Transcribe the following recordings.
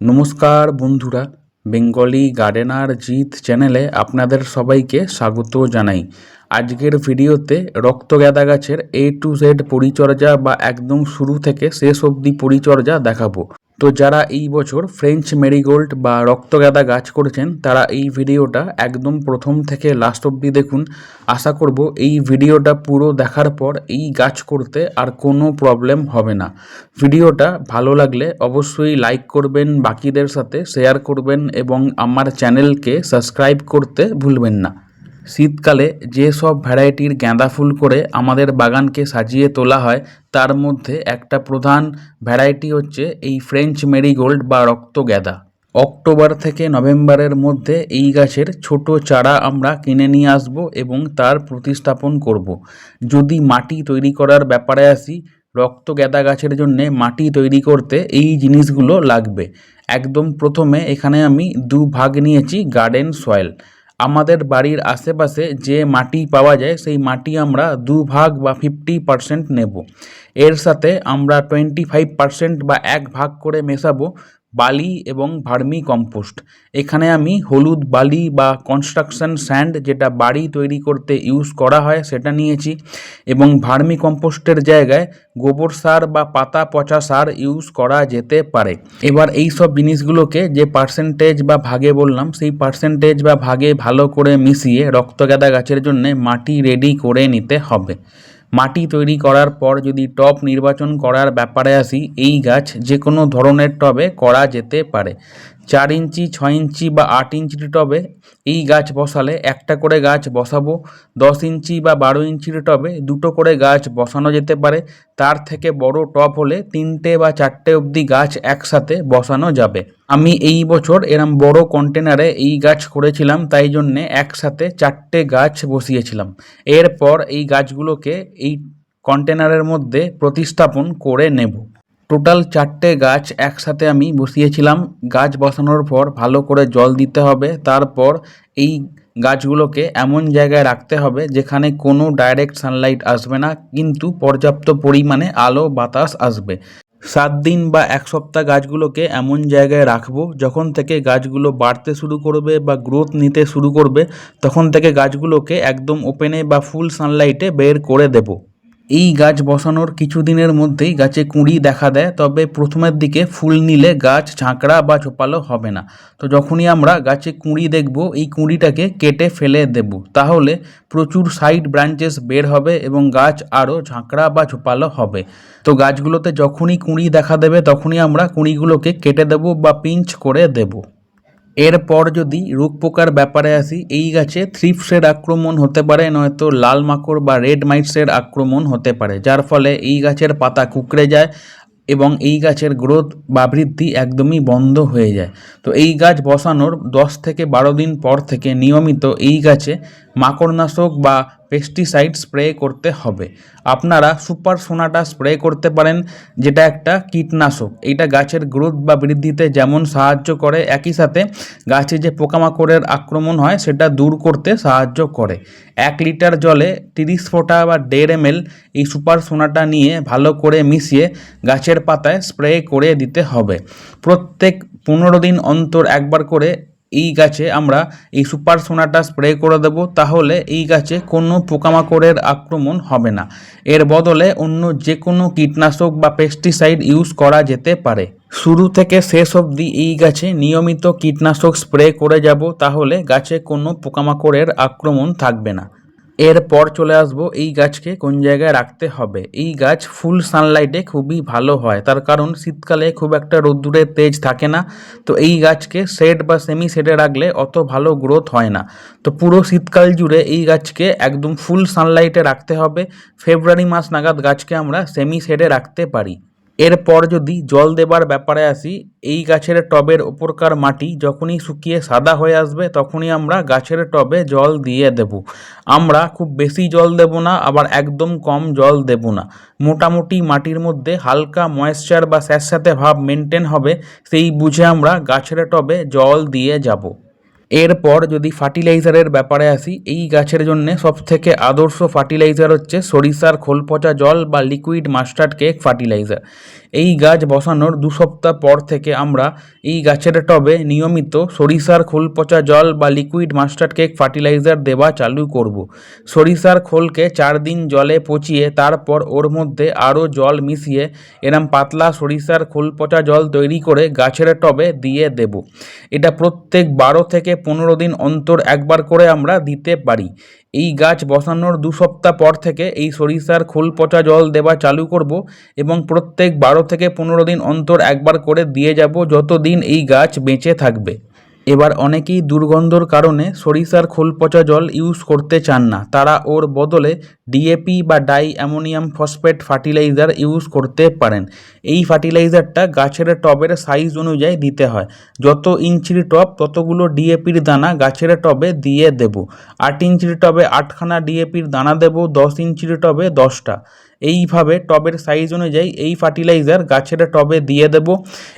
নমস্কার বন্ধুরা, Bengali gardener জিত চ্যানেলে আপনাদের সবাইকে স্বাগত জানাই। আজকের ভিডিওতে রক্ত গ্যাদা গাছের এ টু জেড পরিচর্যা বা একদম শুরু থেকে শেষ অবধি পরিচর্যা দেখাবো। তো যারা এই বছর ফ্রেঞ্চ মেরিগোল্ড বা রক্তগাঁদা গাছ করেছেন, তারা এই ভিডিওটা একদম প্রথম থেকে লাস্ট অবধি দেখুন। আশা করব এই ভিডিওটা পুরো দেখার পর এই গাছ করতে আর কোনো প্রবলেম হবে না। ভিডিওটা ভালো লাগলে অবশ্যই লাইক করবেন, বাকিদের সাথে শেয়ার করবেন এবং আমার চ্যানেলকে সাবস্ক্রাইব করতে ভুলবেন না। শীতকালে যে সব ভ্যারাইটির গাঁদা ফুল করে আমাদের বাগানকে সাজিয়ে তোলা হয়, তার মধ্যে একটা প্রধান ভ্যারাইটি হচ্ছে এই ফ্রেঞ্চ মেরিগোল্ড বা রক্ত গাঁদা। অক্টোবর থেকে নভেম্বরের মধ্যে এই গাছের ছোট চারা আমরা কিনে নিয়ে আসব এবং তার প্রতিস্থাপন করব। যদি মাটি তৈরি করার ব্যাপারে আসি, রক্ত গাঁদা গাছের জন্য মাটি তৈরি করতে এই জিনিসগুলো লাগবে। একদম প্রথমে এখানে আমি দু ভাগ নিয়েছি গার্ডেন সয়েল। আমাদের বাড়ির আশেপাশে যে মাটি পাওয়া যায়, সেই মাটি আমরা দু ভাগ বা ফিফটি পারসেন্ট নেব। এর সাথে আমরা টোয়েন্টি ফাইভ পারসেন্ট বা এক ভাগ করে মেশাবো। বালি এবং ভার্মি কম্পোস্ট। এখানে আমি হলুদ বালি বা কনস্ট্রাকশন স্যান্ড যেটা বাড়ি তৈরি করতে ইউজ করা হয় সেটা নিয়েছি এবং ভার্মি কম্পোস্টের জায়গায় গোবর সার বা পাতা, পচা সার ইউজ করা যেতে পারে। এবার এই সব জিনিসগুলোকে যে পার্সেন্টেজ বা ভাগে বললাম, সেই পার্সেন্টেজ বা ভাগে ভালো করে মিশিয়ে রক্তগাদা গাছের জন্য মাটি রেডি করে নিতে হবে। মাটি তৈরি করার পর যদি টব নির্বাচন করার ব্যাপারে আসি, এই গাছ যে কোনো ধরনের টবে করা যেতে পারে। চার ইঞ্চি, ছয় ইঞ্চি বা আট ইঞ্চির টবে এই গাছ বসালে একটা করে গাছ বসাবো, দশ ইঞ্চি বা বারো ইঞ্চির টবে দুটো করে গাছ বসানো যেতে পারে। তার থেকে বড় টব হলে তিনটে বা চারটে অবধি গাছ একসাথে বসানো যাবে। আমি এই বছর এরম বড় কন্টেনারে এই গাছ করেছিলাম, তাই জন্যে একসাথে চারটে গাছ বসিয়েছিলাম। এরপর এই গাছগুলোকে এই কন্টেনারের মধ্যে প্রতিস্থাপন করে নেব। টোটাল চারটে গাছ একসাথে আমি বসিয়েছিলাম। গাছ বসানোর পর ভালো করে জল দিতে হবে। তারপর এই গাছগুলোকে এমন জায়গায় রাখতে হবে যেখানে কোনো ডাইরেক্ট সানলাইট আসবে না, কিন্তু পর্যাপ্ত পরিমাণে আলো, বাতাস আসবে। সাত দিন বা এক সপ্তাহ গাছগুলোকে এমন জায়গায় রাখব, যখন থেকে গাছগুলো বাড়তে শুরু করবে বা গ্রোথ নিতে শুরু করবে, তখন থেকে গাছগুলোকে একদম ওপেনে বা ফুল সানলাইটে বের করে দেবো। এই গাছ বসানোর কিছুদিনের মধ্যেই গাছে কুঁড়ি দেখা দেয়, তবে প্রথমের দিকে ফুল নিলে গাছ ঝাঁকড়া বা ঝোপালো হবে না। তো যখনই আমরা গাছে কুঁড়ি দেখব, এই কুঁড়িটাকে কেটে ফেলে দেব। তাহলে প্রচুর সাইড ব্রাঞ্চেস বের হবে এবং গাছ আরও ঝাঁকড়া বা ঝোপালো হবে। তো গাছগুলোতে যখনই কুঁড়ি দেখা দেবে, তখনই আমরা কুঁড়িগুলোকে কেটে দেব বা পিঞ্চ করে দেবো। এরপর যদি রোগ পোকার ব্যাপারে আসি, এই গাছে থ্রিপসের আক্রমণ হতে পারে, নয়তো লাল মাকড় বা রেড মাইটসের আক্রমণ হতে পারে, যার ফলে এই গাছের পাতা কুকড়ে যায় এবং এই গাছের গ্রোথ বা বৃদ্ধি একদমই বন্ধ হয়ে যায়। তো এই গাছ বসানোর দশ থেকে বারো দিন পর থেকে নিয়মিত এই গাছে মাকড়নাশক বা পেস্টিসাইড স্প্রে করতে হবে। আপনারা সুপার সোনাটা স্প্রে করতে পারেন, যেটা একটা কীটনাশক। এইটা গাছের গ্রোথ বা বৃদ্ধিতে যেমন সাহায্য করে, একই সাথে গাছে যে পোকামাকড়ের আক্রমণ হয়, সেটা দূর করতে সাহায্য করে। এক লিটার জলে তিরিশ ফোঁটা বা দেড় এম এই সুপার সোনাটা নিয়ে ভালো করে মিশিয়ে গাছের পাতায় স্প্রে করে দিতে হবে। প্রত্যেক পনেরো দিন অন্তর একবার করে এই গাছে আমরা এই সুপার সোনাটা স্প্রে করে দেব, তাহলে এই গাছে কোনো পোকামাকড়ের আক্রমণ হবে না। এর বদলে অন্য যে কোনো কীটনাশক বা পেস্টিসাইড ইউজ করা যেতে পারে। শুরু থেকে শেষ অবধি এই গাছে নিয়মিত কীটনাশক স্প্রে করে যাব, তাহলে গাছে কোনো পোকামাকড়ের আক্রমণ থাকবে না। এরপর চলে আসব এই গাছকে কোন জায়গায় রাখতে হবে। এই গাছ ফুল সানলাইটে খুবই ভালো হয়। তার কারণ শীতকালে খুব একটা রোদ্দুরের তেজ থাকে না। তো এই গাছকে শেড বা সেমি শেডে রাখলে অত ভালো গ্রোথ হয় না। তো পুরো শীতকাল জুড়ে এই গাছকে একদম ফুল সানলাইটে রাখতে হবে। ফেব্রুয়ারি মাস নাগাদ গাছকে আমরা সেমি শেডে রাখতে পারি। এরপর যদি জল দেবার ব্যাপারে আসি, এই গাছের টবের ওপরকার মাটি যখনই শুকিয়ে সাদা হয়ে আসবে, তখনই আমরা গাছের টবে জল দিয়ে দেব। আমরা খুব বেশি জল দেব না, আবার একদম কম জল দেব না। মোটামুটি মাটির মধ্যে হালকা ময়েশ্চার বা স্যাঁতস্যাঁতে ভাব মেনটেন হবে, সেই বুঝে আমরা গাছের টবে জল দিয়ে যাব। এরপর যদি ফার্টিলাইজারের ব্যাপারে আসি, এই গাছের জন্য সবথেকে আদর্শ ফার্টিলাইজার হচ্ছে সরিষার খোল পচা জল বা লিকুইড মাস্টার্ড কেক ফার্টিলাইজার। এই গাছ বসানোর দু সপ্তাহ পর থেকে আমরা এই গাছের টবে নিয়মিত সরিষার খোল, পচা জল বা লিকুইড মাস্টার্ড কেক ফার্টিলাইজার দেওয়া চালু করব। সরিষার খোলকে চার দিন জলে পচিয়ে তারপর ওর মধ্যে আরও জল মিশিয়ে এরম পাতলা সরিষার খোল, পচা জল তৈরি করে গাছের টবে দিয়ে দেব এটা প্রত্যেক বারো থেকে পনেরো দিন অন্তর একবার করে আমরা দিতে পারি এই গাছ বসানোর দু সপ্তাহ পর থেকে এই সরিষার খোল পচা জল দেওয়া চালু করব এবং প্রত্যেক বারো থেকে পনেরো দিন অন্তর একবার করে দিয়ে যাব যতদিন এই গাছ বেঁচে থাকবে। এবার অনেকেই দুর্গন্ধর কারণে সরিষার খোল পচা জল ইউজ করতে চান না। তারা ওর বদলে ডিএপি বা di ammonium phosphate fertiliser use করতে পারেন। এই ফার্টিলাইজারটা গাছের টবের সাইজ অনুযায়ী দিতে হয়। যত ইঞ্চির টব, ততগুলো ডিএপির দানা গাছের টবে দিয়ে দেব। আট ইঞ্চির টবে আটখানা ডিএপির দানা দেব, দশ ইঞ্চির টবে দশটা। এইভাবে টবের সাইজ অনুযায়ী এই ফার্টিলাইজার গাছের টবে দিয়ে দেব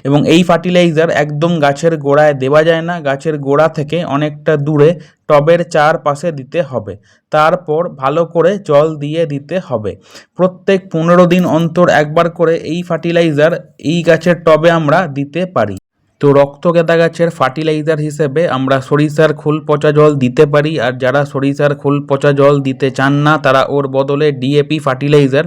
এবং এই ফার্টিলাইজার একদম গাছের গোড়ায় দেওয়া যায় না, গাছের গোড়া থেকে অনেকটা দূরে টবের চারপাশে দিতে হবে। তারপর ভালো করে জল দিয়ে দিতে হবে। প্রত্যেক পনেরো দিন অন্তর একবার করে এই ফার্টিলাইজার এই গাছের টবে আমরা দিতে পারি। তো রক্তগেঁদা গাছের ফার্টিলাইজার হিসেবে আমরা সরিষার খোল পচা জল দিতে পারি, আর যারা সরিষার খোল পচা জল দিতে চান না, তারা ওর বদলে ডিএপি ফার্টিলাইজার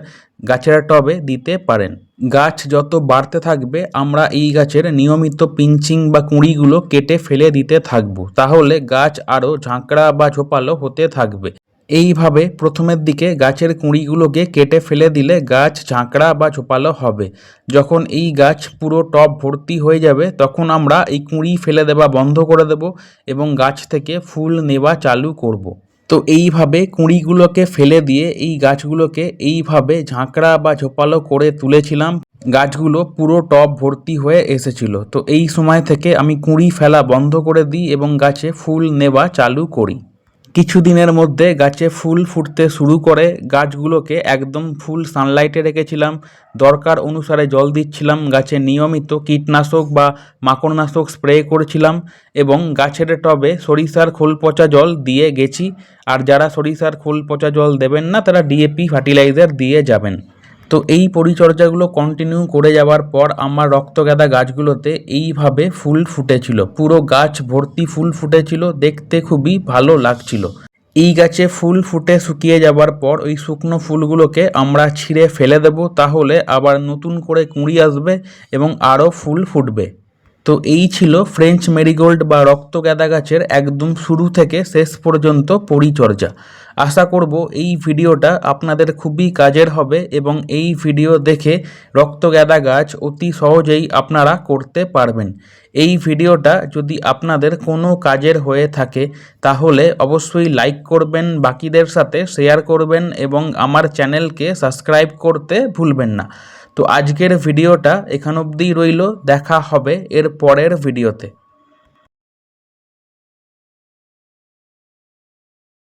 গাছের টবে দিতে পারেন। গাছ যত বাড়তে থাকবে, আমরা এই গাছের নিয়মিত পিঞ্চিং বা কুঁড়িগুলো কেটে ফেলে দিতে থাকব। তাহলে গাছ আরও ঝাঁকড়া বা ঝোপালো হতে থাকবে। এইভাবে প্রথমের দিকে গাছের কুঁড়িগুলোকে কেটে ফেলে দিলে গাছ ঝাঁকড়া বা ঝোপালো হবে। যখন এই গাছ পুরো টব ভর্তি হয়ে যাবে, তখন আমরা এই কুঁড়ি ফেলে দেওয়া বন্ধ করে দেব এবং গাছ থেকে ফুল নেওয়া চালু করব। তো এইভাবে কুঁড়িগুলোকে ফেলে দিয়ে এই গাছগুলোকে এইভাবে ঝাঁকড়া বা ঝোপালো করে তুলেছিলাম। গাছগুলো পুরো টব ভর্তি হয়ে এসেছিল। তো এই সময় থেকে আমি কুঁড়ি ফেলা বন্ধ করে দিই এবং গাছে ফুল নেওয়া চালু করি। কিছু দিনের মধ্যে গাছে ফুল ফুটতে শুরু করে। গাছগুলোকে একদম ফুল সানলাইটে রেখেছিলাম। দরকার অনুসারে জল দিচ্ছিলাম। গাছে নিয়মিত কীটনাশক বা মাকড়নাশক স্প্রে করেছিলাম এবং গাছের টবে সরিষার খোল পচা জল দিয়ে গেছি। আর যারা সরিষার খোল পচা জল দেবেন না, তারা ডিএপি ফার্টিলাইজার দিয়ে যাবেন। তো এই পরিচর্যাগুলো কন্টিনিউ করে যাওয়ার পর আমার রক্তগাদা গাছগুলোতে এইভাবে ফুল ফুটেছিল। পুরো গাছ ভর্তি ফুল ফুটেছিল, দেখতে খুবই ভালো লাগছিল। এই গাছে ফুল ফুটে শুকিয়ে যাবার পর ওই শুকনো ফুলগুলোকে আমরা ছিঁড়ে ফেলে দেব, তাহলে আবার নতুন করে কুঁড়ি আসবে এবং আরও ফুল ফুটবে। তো এই ছিল ফ্রেঞ্চ মেরিগোল্ড বা রক্ত গাঁদা গাছের একদম শুরু থেকে শেষ পর্যন্ত পরিচর্যা। আশা করব এই ভিডিওটা আপনাদের খুবই কাজের হবে এবং এই ভিডিও দেখে রক্ত গাঁদা গাছ অতি সহজেই আপনারা করতে পারবেন। এই ভিডিওটা যদি আপনাদের কোনো কাজের হয়ে থাকে, তাহলে অবশ্যই লাইক করবেন, বাকিদের সাথে শেয়ার করবেন এবং আমার চ্যানেলকে সাবস্ক্রাইব করতে ভুলবেন না। তো আজকের ভিডিওটা এখান অবধিই রইল দেখা হবে এর পরের ভিডিওতে।